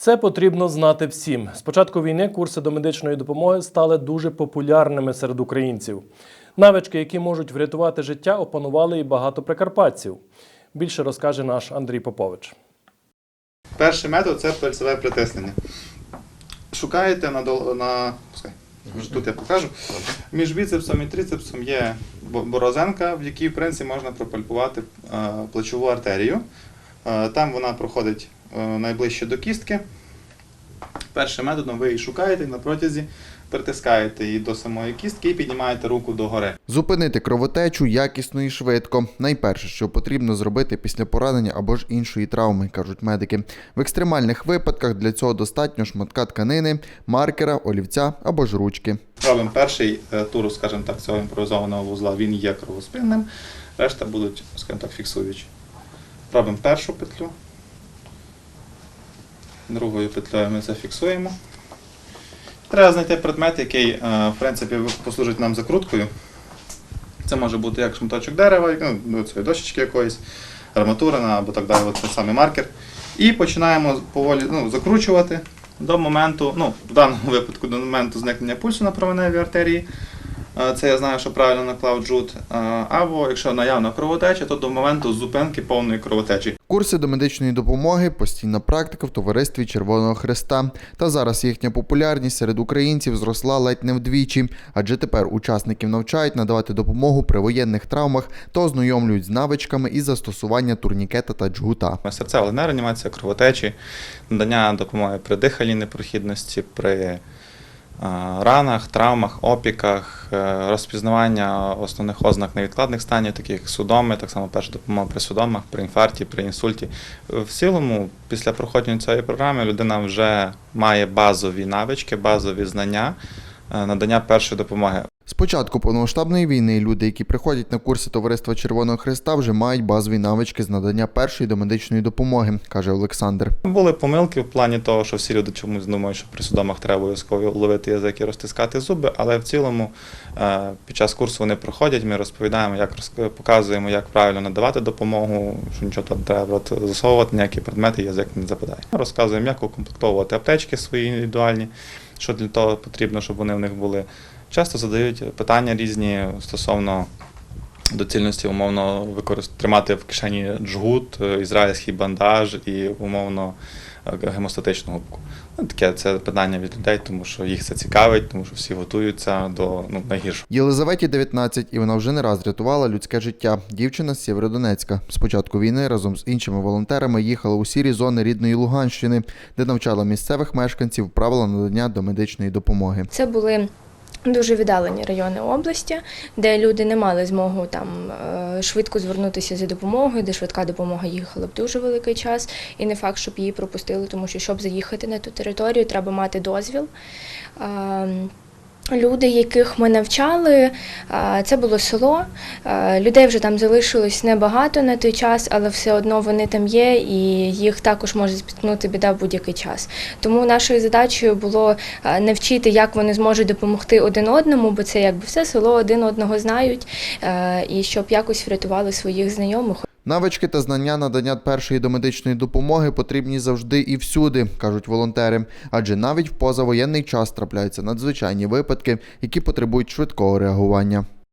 Це потрібно знати всім. З початку війни курси до медичної допомоги стали дуже популярними серед українців. Навички, які можуть врятувати життя, опанували і багато прикарпатців. Більше розкаже наш Андрій Попович. Перший метод це пальцеве притиснення. Шукаєте на, на пускай, тут я покажу. Між біцепсом і трицепсом є борозенка, в якій в принципі можна пропальпувати е, плечову артерію. Е, там вона проходить найближче до кістки. Першим методом ви її шукаєте і на протязі притискаєте її до самої кістки і піднімаєте руку догори. Зупинити кровотечу якісно і швидко. Найперше, що потрібно зробити після поранення або ж іншої травми, кажуть медики. В екстремальних випадках для цього достатньо шматка тканини, маркера, олівця або ж ручки. Робимо перший е, тур, скажімо так, цього імпровізованого вузла, він є кровоспинним, решта будуть, скажімо так, фіксуючі. Робимо першу петлю. Другою петлею ми це фіксуємо. Треба знайти предмет, який, е, в принципі, послужить нам закруткою. Це може бути як шматочок дерева, ну, дощечки якоїсь, арматурина або так далі, от самий маркер. І починаємо поволі ну, закручувати до моменту, ну, в даному випадку до моменту зникнення пульсу на променевій артерії. Це я знаю, що правильно наклав джут. Або якщо наявна кровотеча, то до моменту зупинки повної кровотечі. Курси до медичної допомоги, постійна практика в товаристві Червоного Хреста. Та зараз їхня популярність серед українців зросла ледь не вдвічі, адже тепер учасників навчають надавати допомогу при воєнних травмах та ознайомлюють з навичками і застосування турнікета та джгута. Серцева легенева реанімація, кровотечі, надання допомоги при дихальній непрохідності, при ранах, травмах, опіках, розпізнавання основних ознак невідкладних станів, таких як судоми, так само перша допомога при судомах, при інфаркті, при інсульті. В цілому, після проходження цієї програми людина вже має базові навички, базові знання е, надання першої допомоги. З початку повномасштабної війни люди, які приходять на курси Товариства Червоного Хреста, вже мають базові навички з надання першої домедичної допомоги, каже Олександр. Були помилки в плані того, що всі люди чомусь думають, що при судомах треба обов'язково ловити язик і розтискати зуби, але в цілому е, під час курсу вони проходять, ми розповідаємо, як показуємо, як правильно надавати допомогу, що нічого там треба засовувати, ніякі предмети язик не западає. Розказуємо, як укомплектовувати аптечки свої індивідуальні, що для того потрібно, щоб вони в них були. Часто задають питання різні стосовно доцільності умовно використ... тримати в кишені джгут, е, ізраїльський бандаж і умовно е, гемостатичну губку. Ну, таке це питання від людей, тому що їх це цікавить, тому що всі готуються до ну, найгіршого. Єлизаветі 19, і вона вже не раз рятувала людське життя. Дівчина з Сєвєродонецька. З початку війни разом з іншими волонтерами їхала у сірі зони рідної Луганщини, де навчала місцевих мешканців правила надання домедичної допомоги. Це були дуже віддалені райони області, де люди не мали змогу там е, швидко звернутися за допомогою, де швидка допомога їхала б дуже великий час, і не факт, щоб її пропустили, тому що щоб заїхати на ту територію, треба мати дозвіл. Люди, яких ми навчали, це було село. Людей вже там залишилось небагато на той час, але все одно вони там є, і їх також може спіткнути біда в будь-який час. Тому нашою задачею було навчити, як вони зможуть допомогти один одному, бо це якби все село один одного знають, е, і щоб якось врятували своїх знайомих. Навички та знання надання першої домедичної допомоги потрібні завжди і всюди, кажуть волонтери. Адже навіть в позавоєнний час трапляються надзвичайні випадки, які потребують швидкого реагування.